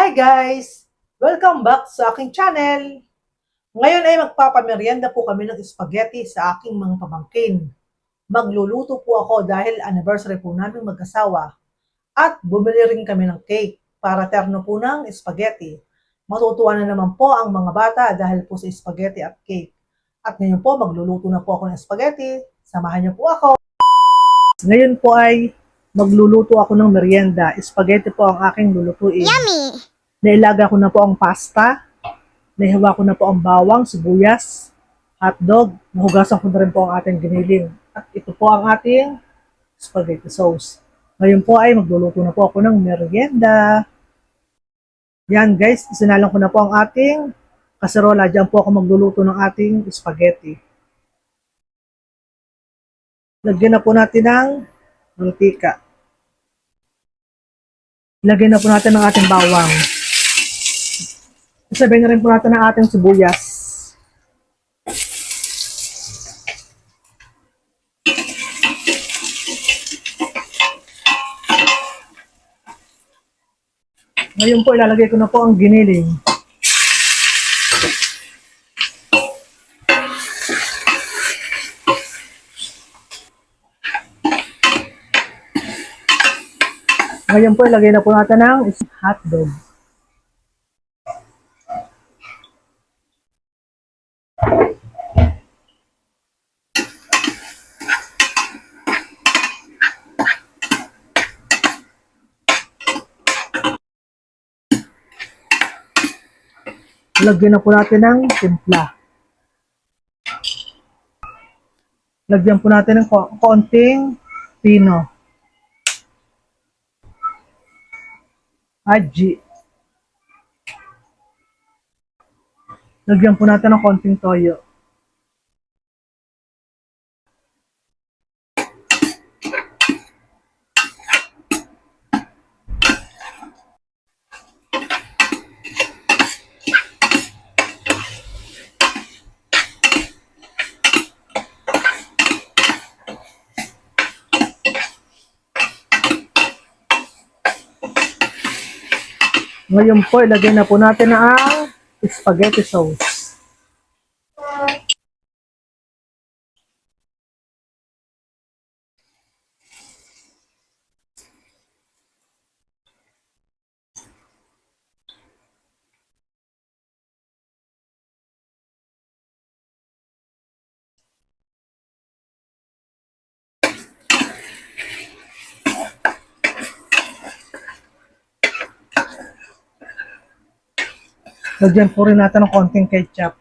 Hi guys! Welcome back sa aking channel! Ngayon ay magpapamerienda po kami ng spaghetti sa aking mga pamangkin. Magluluto po ako dahil anniversary po namin mag-asawa. At bumili rin kami ng cake para terno po ng spaghetti. Matutuwa na naman po ang mga bata dahil po sa spaghetti at cake. At ngayon po magluluto na po ako ng spaghetti. Samahan niyo po ako. Ngayon po ay magluluto ako ng merienda. Spaghetti po ang aking lulutuin. Yummy! Nailaga ko na po ang pasta. Nahiwa ko na po ang bawang, sibuyas, hotdog. Nahugasan ko na rin po ang ating giniling. At ito po ang ating spaghetti sauce. Ngayon po ay magluluto na po ako ng merienda. Yan guys, isinalang ko na po ang ating kaserola. Diyan po ako magluluto ng ating spaghetti. Lagyan na po natin ng mantika. Lagyan na po natin ng ating bawang. Sabihin na rin po natin ang ating sibuyas. Ngayon po, ilalagay ko na po ang giniling. Ngayon po, ilagay na po natin ang hotdog. Lagyan na po natin ng timpla. Lagyan po natin ng ko- konting pino. Aji. Lagyan po natin ng konting toyo. Ngayon po, ilagay na po natin ang spaghetti sauce. Lagyan po rin natin ng konting ketchup.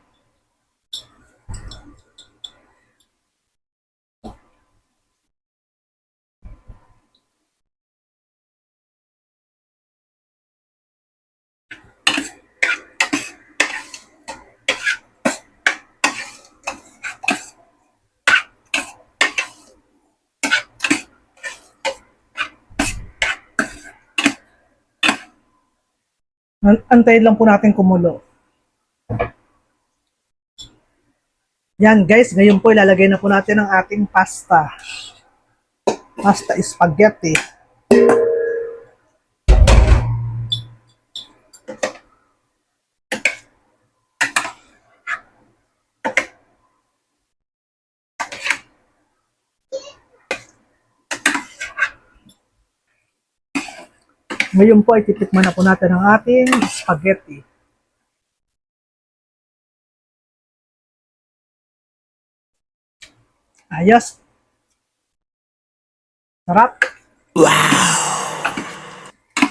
Antayin lang po natin kumulo. Yan guys, ngayon po ilalagay na po natin ang ating pasta. Pasta spaghetti. Ngayon po ay titikman na po natin ang ating spaghetti. Ayos. Sarap. Wow!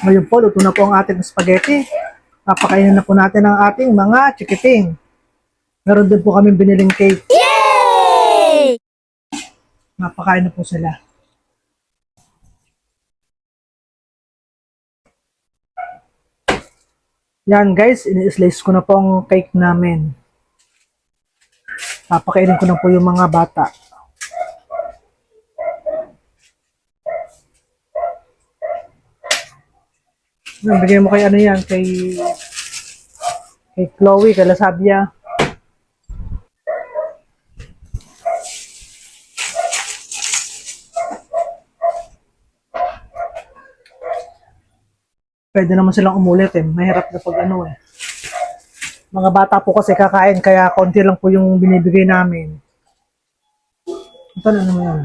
Ngayon po, luto na po ang ating spaghetti. Papakainin na po natin ang ating mga chikiting. Meron din po kami biniling cake. Yay! Napakain na po sila. Yan guys, ini-slice ko na po ang cake namin. Papakainin ko na po yung mga bata. Yan, Bigyan mo kay ano yan, kay kay Chloe, kay Lasabia. Pwede naman silang umulit eh. Mahirap na pag ano eh. Mga bata po kasi kakain, kaya konti lang po yung binibigay namin. Ito na naman yan.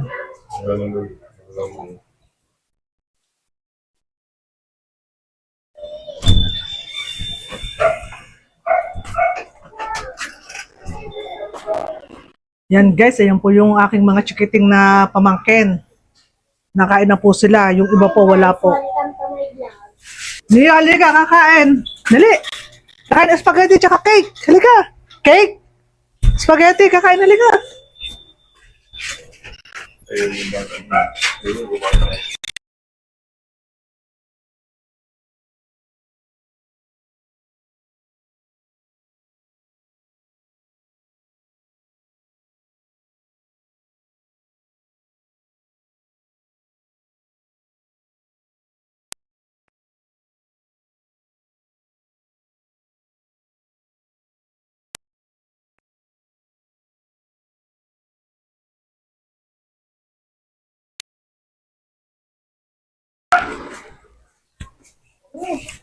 Yan guys, ayan po yung aking mga chikiting na pamangkin. Nakain na po sila. Yung iba po, wala po. Nia, halika, kakain. Dali. Kakain spaghetti tsaka cake. Halika. Cake. Spaghetti, kakain halika. Ayun yung bata. Ayun yung bata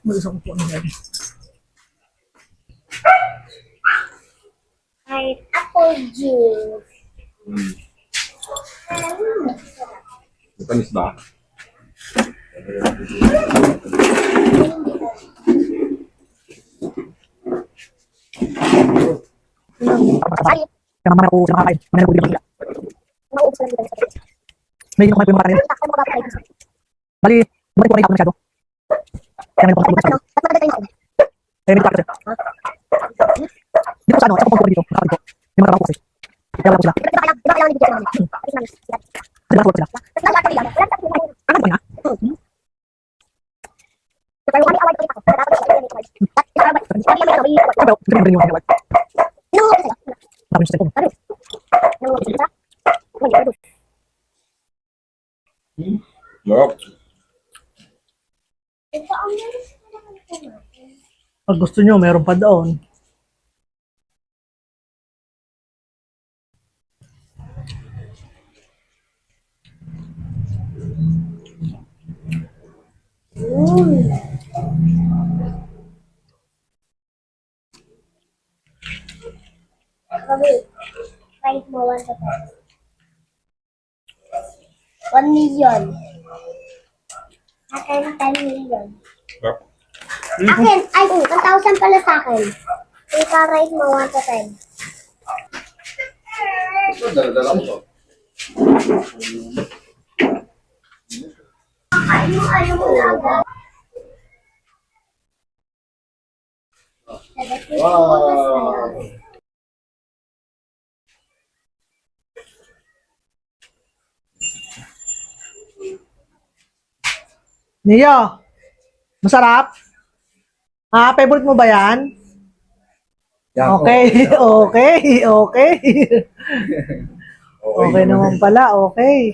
Mag-isa ko po ang dali. Kahit apple juice. Hmm. Matamis ba? Ay, nauubos ko lang dito. May ko yung? Bali, ako masyado. Kaya may pangkain Ano? masyado. Ba't maganda tayo nakain? Kaya may pangkain Dito sa ano, sa pangkain dito. Nakakabit po. May mga trabaho po kasi. Kaya wala po sila. Di ba kailangan, di ba kailangan ibigay sa mga Tapos namin, sila. Kasi wala po sila. Tapos lahat kami lang. Wala sa akin. Ano po nga? Pero kami award ko rin ako. Dapat siya kami award. At ito ano, may award. Ano po? Ang Pag gusto nyo, meron pa doon. Kami, kahit mo one. One million. Akin, ten million. Sarap. Akin, ay, oh, 1,000 pala sa akin. Ika-rate mo 1 to 10. Ito, dala-dala ko to. Mo na agad. Wow! Niyo, masarap? Ah, favorite mo ba yan? Yako. Okay, okay, okay. okay, okay naman pala, okay.